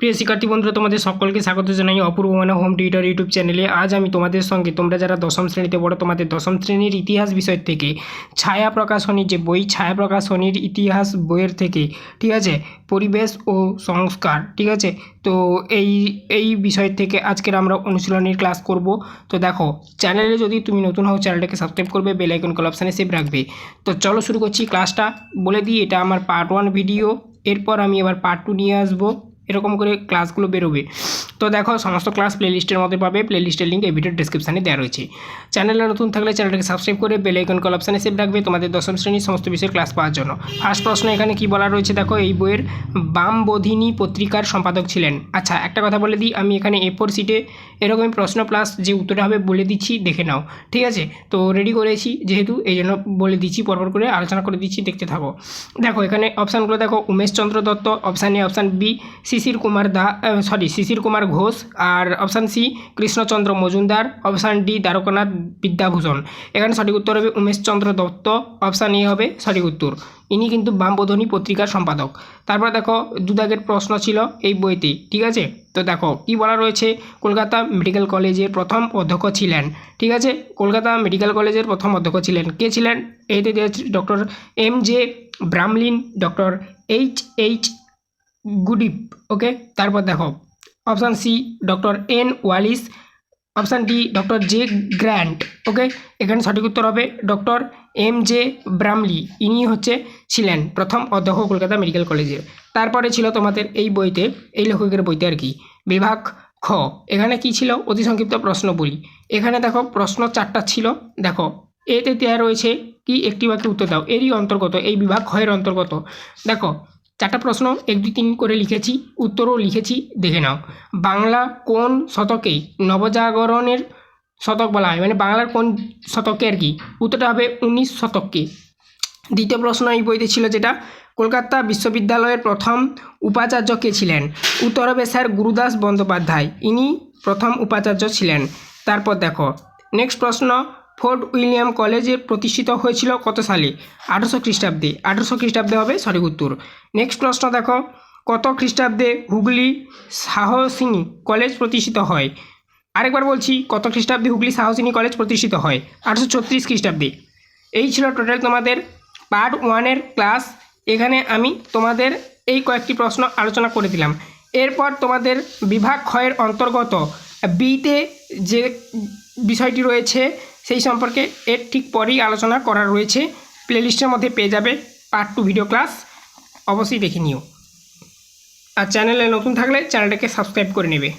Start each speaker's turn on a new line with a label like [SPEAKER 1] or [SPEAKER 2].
[SPEAKER 1] প্রিয় শিক্ষার্থী বন্ধুরা, তোমাদের সকলকে স্বাগত জানাই অপূর্ব মানে হোম টিউটার ইউটিউব চ্যানেলে। আজ আমি তোমাদের সঙ্গে, তোমরা যারা দশম শ্রেণীতে পড়ো, তোমাদের দশম শ্রেণির ইতিহাস বিষয় থেকে, ছায়া প্রকাশনীর যে বই, ছায়া প্রকাশনীর ইতিহাস বইয়ের থেকে, ঠিক আছে, পরিবেশ ও সংস্কার, ঠিক আছে, তো এই এই বিষয় থেকে আজকের আমরা অনুশীলনের ক্লাস করব। তো দেখো, চ্যানেলে যদি তুমি নতুন হও, চ্যানেলটাকে সাবস্ক্রাইব করবে, বেল আইকন কল অপশানে সেভ রাখবে। তো চলো শুরু করছি ক্লাসটা। বলে দিই, এটা আমার পার্ট ওয়ান ভিডিও এরপর আমি এবার পার্ট টু নিয়ে আসব। এরকম করে ক্লাসগুলো বেরোবে। তো দেখো, সমস্ত ক্লাস প্লেলিস্টের মধ্যে পাবে। প্লেলিস্টের লিঙ্ক এই ভিডিওর ডিসক্রিপশানে দেওয়া রয়েছে। চ্যানেলে নতুন থাকলে চ্যানেলটাকে সাবস্ক্রাইব করে বেল আইকন কল অপশানে সেভ রাখবে তোমাদের দশম শ্রেণির সমস্ত বিষয়ের ক্লাস পাওয়ার জন্য। ফার্স্ট প্রশ্ন এখানে কি বলা রয়েছে? দেখো, এই বইয়ের বামবোধিনী পত্রিকার সম্পাদক ছিলেন। আচ্ছা একটা কথা বলে দিই, আমি এখানে এ ফোর সিটে এরকমই প্রশ্ন প্লাস যে উত্তরটা হবে বলে দিচ্ছি, দেখে নাও। ঠিক আছে? তো রেডি করেছি যেহেতু এই জন্য বলে দিচ্ছি, পরপর করে আলোচনা করে দিচ্ছি, দেখতে থাকো। দেখো, এখানে অপশানগুলো দেখো Umeshchandra Dutta option A option B Shishir Kumar the sorry Shishir Kumar Ghosh R option C Krishnachandra Majumdar option D Dwarkanath Vidyabhushan. এখানে সঠিক উত্তর হবে উমেশচন্দ্র দত্ত অপশান এ হবে সঠিক উত্তর। ইনি কিন্তু বামবোধনী পত্রিকার সম্পাদক। তারপর দেখো, দুদাগের প্রশ্ন ছিল এই বইতে, ঠিক আছে? তো দেখো, কি বলা রয়েছে? কলকাতা মেডিকেল কলেজের প্রথম অধ্যক্ষ ছিলেন, ঠিক আছে? কলকাতা মেডিকেল কলেজের প্রথম অধ্যক্ষ ছিলেন। কে ছিলেন? এতে doctor M J Bramlin doctor H H Goodip okay? তারপর দেখো option C doctor N Wallis option D doctor J Grant okay? এখানে সঠিক উত্তর হবে ডক্টর এম জে ব্রামলি ইনি হচ্ছে ছিলেন প্রথম অধ্যক্ষ কলকাতা মেডিকেল কলেজের তারপরে ছিল তোমাদের এই বইতে, এই লেখকের বইতে আর কি, বিভাগ খ। এখানে কি ছিল? অতি সংক্ষিপ্ত প্রশ্ন বলি এখানে দেখো, প্রশ্ন চারটা ছিল। দেখো, এতে দেওয়া রয়েছে কি একটি বাক্যে উত্তর দাও। এরই অন্তর্গত, এই বিভাগ ক্ষয়ের অন্তর্গত। দেখো চারটা প্রশ্ন এক, দুই, তিন করে লিখেছি, উত্তরও লিখেছি, দেখে নাও। বাংলা কোন শতকে নবজাগরণের শতক বলা হয়? মানে বাংলার কোন শতকে আর কি? উত্তরটা হবে উনিশ শতককে। দ্বিতীয় প্রশ্ন এই বইতে ছিল যেটা, কলকাতা বিশ্ববিদ্যালয়ের প্রথম উপাচার্য কে ছিলেন? উত্তর হবে স্যার গুরুদাস বন্দ্যোপাধ্যায়। ইনি প্রথম উপাচার্য ছিলেন। তারপর দেখো নেক্সট প্রশ্ন ফোর্ট উইলিয়াম কলেজে প্রতিষ্ঠিত হয়েছিল কত সালে? আঠারোশো খ্রিস্টাব্দে। আঠারোশো খ্রিস্টাব্দে হবে, সঠিক উত্তর। নেক্সট প্রশ্ন দেখো। কত খ্রিস্টাব্দে হুগলি সাহসিনী কলেজ প্রতিষ্ঠিত হয়? আরেকবার বলছি, কত খ্রিস্টাব্দে হুগলি সাহসিনী কলেজ প্রতিষ্ঠিত হয়? আঠারোশো ছত্রিশ খ্রিস্টাব্দে। এই ছিল টোটাল তোমাদের পার্ট ওয়ানের ক্লাস এখানে আমি তোমাদের এই কয়েকটি প্রশ্ন আলোচনা করে দিলাম। এরপর তোমাদের বিভাগ ক্ষয়ের অন্তর্গত বিতে যে বিষয়টি রয়েছে, সেই সম্পর্কে এর ঠিক পরেই আলোচনা করা রয়েছে। প্লেলিস্টের মধ্যে পেয়ে যাবে পার্ট টু ভিডিও ক্লাস, অবশ্যই দেখে নিও। আর চ্যানেলে নতুন থাকলে চ্যানেলটাকে সাবস্ক্রাইব করে নেবে।